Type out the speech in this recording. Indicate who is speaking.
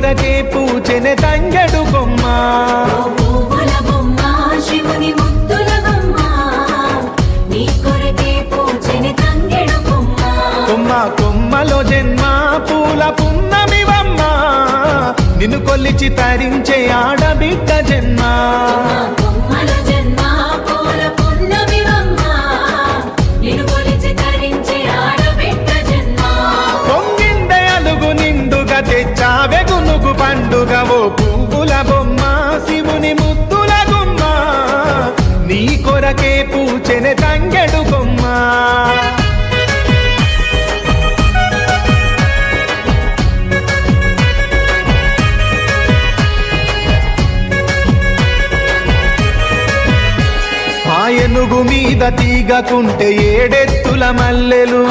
Speaker 1: కొరకే పూచెన తంగడు బొమ్మ.
Speaker 2: కొమ్మలో జన్మ పూల పున్నమి బొమ్మ నిన్ను కొల్లిచి తరించే ఆడబిడ్డ జన్మ.
Speaker 1: పొంగిందే కొరకే పూచెనె తంగెడు బొమ్మ ఆయనుగు మీద తీగకుంటే ఏడెత్తుల మల్లెలు.